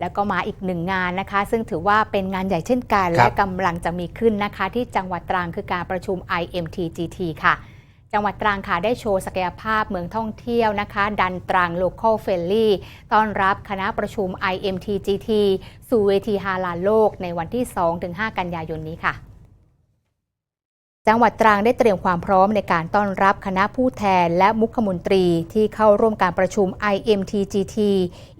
แล้วก็มาอีกหนึ่งงานนะคะ ซึ่งถือว่าเป็นงานใหญ่เช่นกันครัและบกำลังจะมีขึ้นนะคะ ที่จังหวัดตรังคือการประชุม IMTGT ค่ะ จังหวัดตรังค่ะได้โชว์ศักยภาพเมืองท่องเที่ยวนะคะ ดันตรัง Local f r i e n d l y ต้อนรับคณะประชุม IMTGT สู่เวทีฮาลาลโลกในวันที่ 2-5 กันยายนนี้ค่ะ จังหวัดตรังได้เตรียมความพร้อมในการต้อนรับคณะผู้แทนและมุขมนตรีที่เข้าร่วมการประชุม IMTGT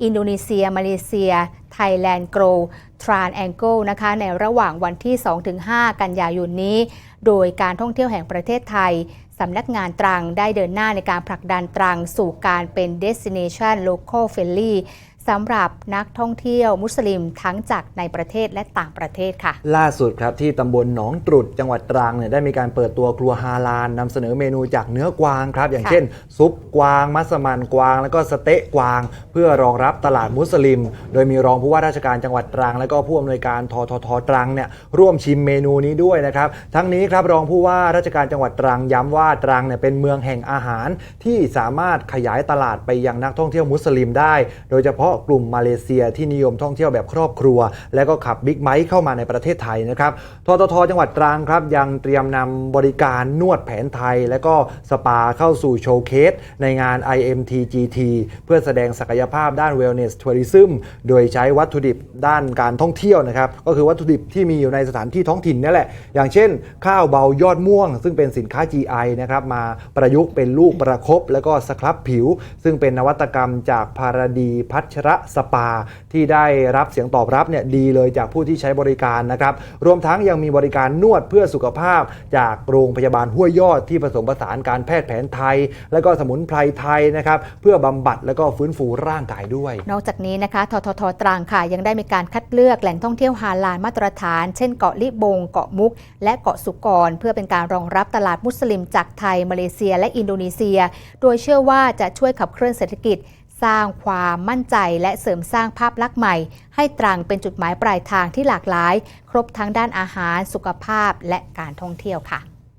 อินโดนีเซีย มาเลเซีย Thailand Grow Triangle นะคะในระหว่างวันที่ 2-5 กันยายนนี้ โดยการท่องเที่ยวแห่งประเทศไทยสำนักงานตรังได้เดินหน้าในการผลักดันตรังสู่การเป็น Destination Local Friendly สำหรับนักท่องเที่ยวมุสลิมทั้งจากในประเทศและต่างประเทศค่ะ ล่าสุดครับที่ตำบลหนองตรุษจังหวัดตรังเนี่ยได้มีการเปิดตัวครัวฮาลาลนำเสนอเมนูจากเนื้อกวางครับ อย่างค่ะเช่น ซุปกวาง มัสมั่นกวาง แล้วก็สะเต๊ะกวาง เพื่อรองรับตลาดมุสลิม โดยมีรองผู้ว่าราชการจังหวัดตรัง และก็ผู้อำนวยการทททตรังเนี่ยร่วมชิมเมนูนี้ด้วยนะครับทั้งนี้ครับรองผู้ว่าราชการจังหวัดตรังย้ำว่าตรังเนี่ยเป็นเมืองแห่งอาหารที่สามารถขยายตลาดไปยังนักท่องเที่ยวมุสลิมได้ โดยเฉพาะกลุ่มมาเลเซียที่นิยมท่องเที่ยวแบบครอบครัว และก็ขับบิ๊กไบค์เข้ามาในประเทศไทยนะครับทททจังหวัดตรังครับยังเตรียมนำบริการนวดแผนไทย และก็สปาเข้าสู่โชว์เคส ในงาน IMTGT เพื่อแสดงศักยภาพด้าน Wellness Tourism โดยใช้วัตถุดิบด้านการท่องเที่ยวนะครับก็คือวัตถุดิบที่มีอยู่ในสถานที่ท้องถิ่นนี่แหละ อย่างเช่น ข้าวเบายอดม่วง ซึ่งเป็นสินค้า GI นะครับมาประยุกต์เป็นลูกประคบแล้วก็สครับผิว ซึ่งเป็นนวัตกรรมจากพาราดีพัชระสปา ที่ได้รับเสียงตอบรับเนี่ยดีเลยจากผู้ที่ใช้บริการนะครับ รวมทั้งยังมีบริการนวดเพื่อสุขภาพ จากโรงพยาบาลห้วยยอดที่ผสมผสานการแพทย์แผนไทย และก็สมุนไพรไทยนะครับเพื่อบำบัดและก็ฟื้นฟูร่างกายด้วย นอกจากนี้นะคะทททตรังค่ะยังได้มีการคัดเลือกแหล่งท่องเที่ยวฮาลาลมาตรฐาน เช่นเกาะลิบง เกาะมุก และเกาะสุกร เพื่อเป็นการรองรับตลาดมุสลิมจากไทย มาเลเซีย และอินโดนีเซีย โดยเชื่อว่าจะช่วยขับเคลื่อนเศรษฐกิจ สร้างความมั่นใจและเสริมสร้างภาพลักษณ์ใหม่ ให้ตรังเป็นจุดหมายปลายทางที่หลากหลาย ครบทั้งด้านอาหาร สุขภาพและการท่องเที่ยวค่ะ